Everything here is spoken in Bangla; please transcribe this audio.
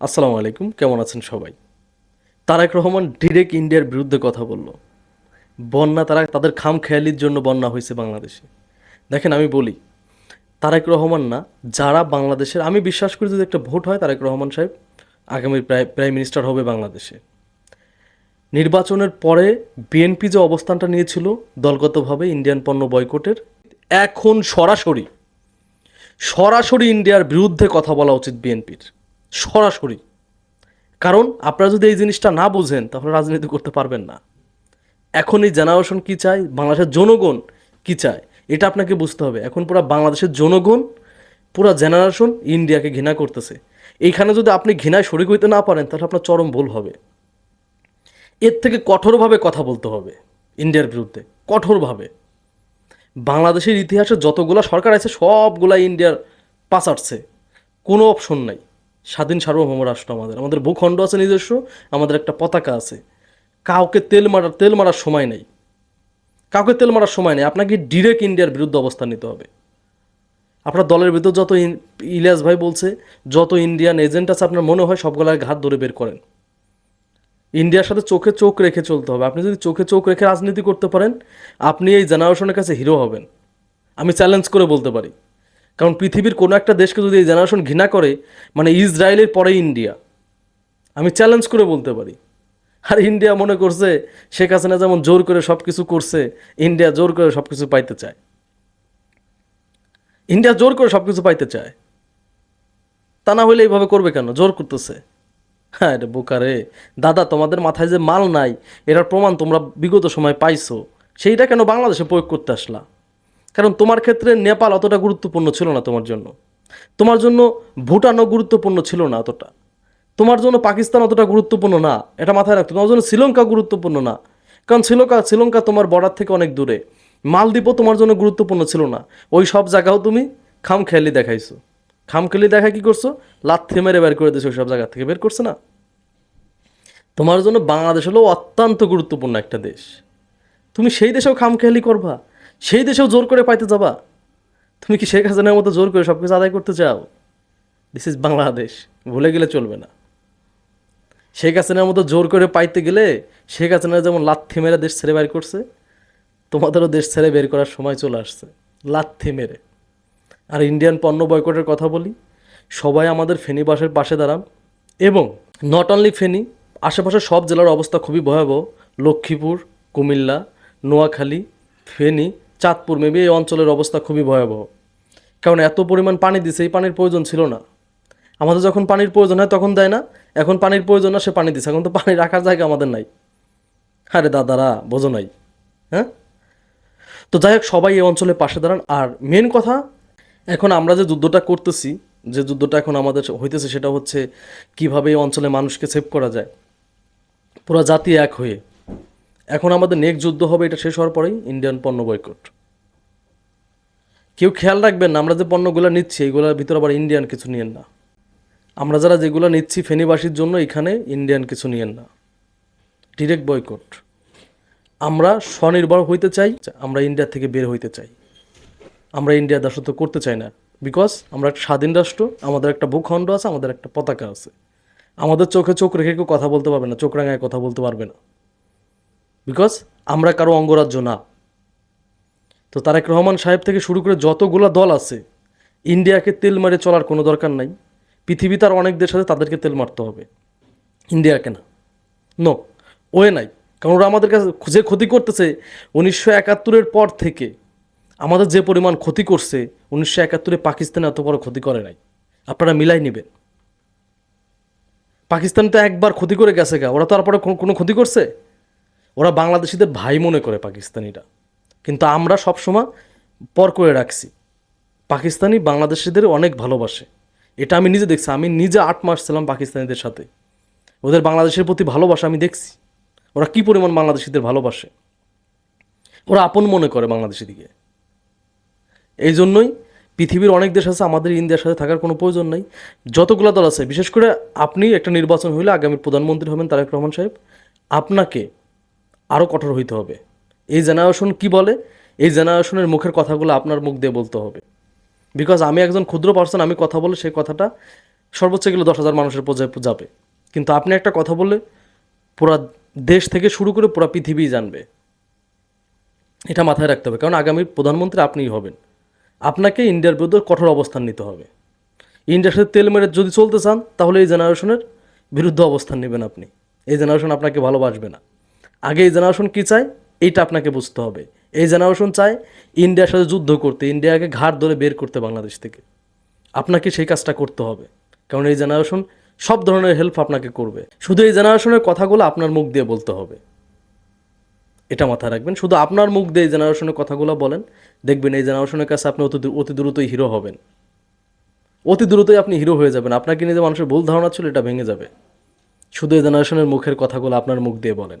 আসসালামু আলাইকুম, কেমন আছেন সবাই? তারেক রহমান ডিরেক্ট ইন্ডিয়ার বিরুদ্ধে কথা বলল। বন্যা তারা তাদের খাম খেয়ালির জন্য বন্যা হয়েছে বাংলাদেশে। দেখেন আমি বলি, তারেক রহমান না, যারা বাংলাদেশের, আমি বিশ্বাস করি যদি একটা ভোট হয় তারেক রহমান সাহেব আগামী প্রাইম মিনিস্টার হবে বাংলাদেশে। নির্বাচনের পরে বিএনপি যে অবস্থানটা নিয়েছিল, দলগতভাবে ইন্ডিয়ান পণ্য বয়কটের এখন সরাসরি সরাসরি ইন্ডিয়ার বিরুদ্ধে কথা বলা উচিত বিএনপির সরাসরি। কারণ আপনারা যদি এই জিনিসটা না বুঝেন, তাহলে রাজনীতি করতে পারবেন না। এখন এই জেনারেশন কী চায়? বাংলাদেশের জনগণ কী চায়? এটা আপনাকে বুঝতে হবে। এখন পুরো বাংলাদেশের জনগণ, পুরো জেনারেশন ইন্ডিয়াকে ঘৃণা করতেছে। এইখানে যদি আপনি ঘৃণায় শরিক হইতে না পারেন, তাহলে আপনার চরম ভুল হবে। এর থেকে কঠোরভাবে কথা বলতে হবে ইন্ডিয়ার বিরুদ্ধে। কঠোরভাবে। বাংলাদেশের ইতিহাসে যতগুলা সরকার আছে সবগুলা ইন্ডিয়ার পাচারছে কোনো অপশন নাই। স্বাধীন সার্বভৌম রাষ্ট্র আমাদের। আমাদের ভূখণ্ড আছে নিজস্ব, আমাদের একটা পতাকা আছে। কাউকে তেল মারার তেল মারার সময় নেই। কাউকে তেল মারার সময় নেই। আপনাকে ডিরেক্ট ইন্ডিয়ার বিরুদ্ধে অবস্থান নিতে হবে। আপনার দলের ভিতর যত ইলিয়াস ভাই বলছে, যত ইন্ডিয়ান এজেন্ট আছে, আপনার মনে হয় সবগুলার ঘাত ধরে বের করেন। ইন্ডিয়ার সাথে চোখে চোখ রেখে চলতে হবে। আপনি যদি চোখে চোখ রেখে রাজনীতি করতে পারেন, আপনি এই জেনারেশনের কাছে হিরো হবেন। আমি চ্যালেঞ্জ করে বলতে পারি। কারণ পৃথিবীর কোনো একটা দেশকে যদি এই জেনারেশন ঘৃণা করে মানে ইসরায়েলের পরে ইন্ডিয়া, আমি চ্যালেঞ্জ করে বলতে পারি। আর ইন্ডিয়া মনে করছে, শেখ হাসিনা যেমন জোর করে সব কিছু করছে, ইন্ডিয়া জোর করে সব কিছু পাইতে চায়। ইন্ডিয়া জোর করে সব কিছু পাইতে চায়। তা না হলে এইভাবে করবে কেন? জোর করতেছে। হ্যাঁ রে। বোকারে দাদা, তোমাদের মাথায় যে মাল নাই, এটার প্রমাণ তোমরা বিগত সময় পাইছো, সেইটা কেন বাংলাদেশে প্রয়োগ করতে আসলা? কারণ তোমার ক্ষেত্রে নেপাল অতটা গুরুত্বপূর্ণ ছিল না তোমার জন্য। তোমার জন্য ভুটানও গুরুত্বপূর্ণ ছিল না অতটা। তোমার জন্য পাকিস্তান অতটা গুরুত্বপূর্ণ না, এটা মাথায় রাখতো তোমার জন্য শ্রীলঙ্কা গুরুত্বপূর্ণ না। কারণ শ্রীলঙ্কা শ্রীলঙ্কা তোমার বর্ডার থেকে অনেক দূরে। মালদ্বীপও তোমার জন্য গুরুত্বপূর্ণ ছিল না। ওই সব জায়গাও তুমি খামখেয়ালি দেখাইছো। খামখেয়ালি দেখা কি করছ? লাথি মেরে বের করে দিয়েছ ওই সব জায়গা থেকে। বের করছে না? তোমার জন্য বাংলাদেশ হলো অত্যন্ত গুরুত্বপূর্ণ একটা দেশ। তুমি সেই দেশেও খামখেয়ালি করবা। সেই দেশেও জোর করে পাইতে যাবা। তুমি কি শেখ হাসিনার মতো জোর করে সব কিছু আদায় করতে চাও? দিস ইজ বাংলাদেশ ভুলে গেলে চলবে না। শেখ হাসিনার মতো জোর করে পাইতে গেলে শেখ হাসিনা যেমন লাথি মেরে দেশ ছেড়ে বের করছে, তোমাদেরও দেশ ছেড়ে বের করার সময় চলে আসছে। লাথি মেরে। আর ইন্ডিয়ান পণ্য বয়কটের কথা বলি, সবাই আমাদের ফেনী বাসের পাশে দাঁড়ান এবং নট অনলি ফেনী, আশেপাশের সব জেলার অবস্থা খুবই ভয়াবহ। লক্ষ্মীপুর, কুমিল্লা, নোয়াখালী, ফেনী চাঁদপুর মেবি এই অঞ্চলের অবস্থা খুবই ভয়াবহ। কারণ এত পরিমাণ পানি দিছে, এই পানির প্রয়োজন ছিল না। আমাদের যখন পানির প্রয়োজন হয়, তখন দেয় না। এখন পানির প্রয়োজন না সে পানি দিছে। এখন তো পানি রাখার জায়গা আমাদের নাই। আরে দাদারা, বোঝো নাই। হ্যাঁ? তো যাই হোক, সবাই এই অঞ্চলের পাশে দাঁড়ান। আর মেন কথা, এখন আমরা যে যুদ্ধটা করতেছি, যে যুদ্ধটা এখন আমাদের হইতেছে, সেটা হচ্ছে কীভাবে এই অঞ্চলে মানুষকে সেভ করা যায়। পুরো জাতি এক হয়ে। এখন আমাদের নেক্সট যুদ্ধ হবে, এটা শেষ হওয়ার পরেই ইন্ডিয়ান পণ্য বয়কট কেউ খেয়াল রাখবেন না, আমরা যে পণ্যগুলো নিচ্ছি এইগুলোর ভিতরে আবার ইন্ডিয়ান কিছু নিয়েন না। আমরা যারা যেগুলো নিচ্ছি ফেনীবাসীর জন্য, এখানে ইন্ডিয়ান কিছু নিয়েন না। ডিরেক্ট বয়কট আমরা স্বনির্ভর হইতে চাই, আমরা ইন্ডিয়া থেকে বের হইতে চাই। আমরা ইন্ডিয়ার দাসত্ব করতে চাই না। বিকজ আমরা একটা স্বাধীন রাষ্ট্র, আমাদের একটা ভূখণ্ড আছে, আমাদের একটা পতাকা আছে। আমাদের চোখে চোখ রেখে কেউ কথা বলতে পারবে না, চোখ রাঙায় কথা বলতে পারবে না। বিকজ আমরা কারও অঙ্গরাজ্য না। তো তারেক রহমান সাহেব থেকে শুরু করে যতগুলো দল আছে, ইন্ডিয়াকে তেল মারে চলার কোনো দরকার নাই। পৃথিবী তার অনেক দেশ আছে, তাদেরকে তেল মারতে হবে। ইন্ডিয়াকে না। নো ওয়ে নাই। কারণ ওরা আমাদের কাছে যে ক্ষতি করতেছে, উনিশশো একাত্তরের পর থেকে আমাদের যে পরিমাণ ক্ষতি করছে, উনিশশো একাত্তরে পাকিস্তানে এত বড় ক্ষতি করে নাই। আপনারা মিলাই নেবেন। পাকিস্তান তো একবার ক্ষতি করে গেছে গা। ওরা তো আর পরে কোনো ক্ষতি করছে? ওরা বাংলাদেশিদের ভাই মনে করে পাকিস্তানিরা। কিন্তু আমরা সবসময় পর করে রাখছি। পাকিস্তানি বাংলাদেশিদের অনেক ভালোবাসে। এটা আমি নিজে দেখছি। আমি নিজে আট মাস ছিলাম পাকিস্তানিদের সাথে। ওদের বাংলাদেশের প্রতি ভালোবাসা আমি দেখছি। ওরা কি পরিমাণ বাংলাদেশিদের ভালোবাসে? ওরা আপন মনে করে বাংলাদেশিদিকে এই জন্যই পৃথিবীর অনেক দেশ আছে, আমাদের ইন্ডিয়ার সাথে থাকার কোনো প্রয়োজন নেই। যতগুলো দল আছে, বিশেষ করে আপনি একটা নির্বাচন হইলে আগামী প্রধানমন্ত্রী হবেন তারেক রহমান সাহেব, আপনাকে আরও কঠোর হইতে হবে। এই জেনারেশন কি বলে? এই জেনারেশনের মুখের কথাগুলো আপনার মুখ দিয়ে বলতে হবে। বিকজ আমি একজন ক্ষুদ্র পার্সন আমি কথা বলে সেই কথাটা সর্বোচ্চ গেলে দশ হাজার মানুষের পর্যায়ে যাবে। কিন্তু আপনি একটা কথা বললে পুরা দেশ থেকে শুরু করে পুরা পৃথিবী জানবে। এটা মাথায় রাখতে হবে। কারণ আগামী প্রধানমন্ত্রী আপনিই হবেন। আপনাকে ইন্ডিয়ার বিরুদ্ধে কঠোর অবস্থান নিতে হবে। ইন্ডিয়ার সাথে তেল মেরে যদি চলতে চান, তাহলে এই জেনারেশনের বিরুদ্ধে অবস্থান নেবেন আপনি। এই জেনারেশন আপনাকে ভালোবাসবে না। আগে এই জেনারেশন কী চায়? এইটা আপনাকে বুঝতে হবে। এই জেনারেশন চায় ইন্ডিয়ার সাথে যুদ্ধ করতে, ইন্ডিয়াকে ঘাট ধরে বের করতে বাংলাদেশ থেকে। আপনাকে সেই কাজটা করতে হবে। কারণ এই জেনারেশন সব ধরনের হেল্প আপনাকে করবে। শুধু এই জেনারেশনের কথাগুলো আপনার মুখ দিয়ে বলতে হবে। এটা মাথায় রাখবেন। শুধু আপনার মুখ দিয়ে এই জেনারেশনের কথাগুলো বলেন। দেখবেন এই জেনারেশনের কাছে আপনি অতি অতি দ্রুতই হিরো হবেন। অতি দ্রুতই আপনি হিরো হয়ে যাবেন। আপনাকে নিয়ে যে মানুষের ভুল ধারণা ছিল, এটা ভেঙে যাবে। শুধু এই জেনারেশনের মুখের কথাগুলো আপনার মুখ দিয়ে বলেন।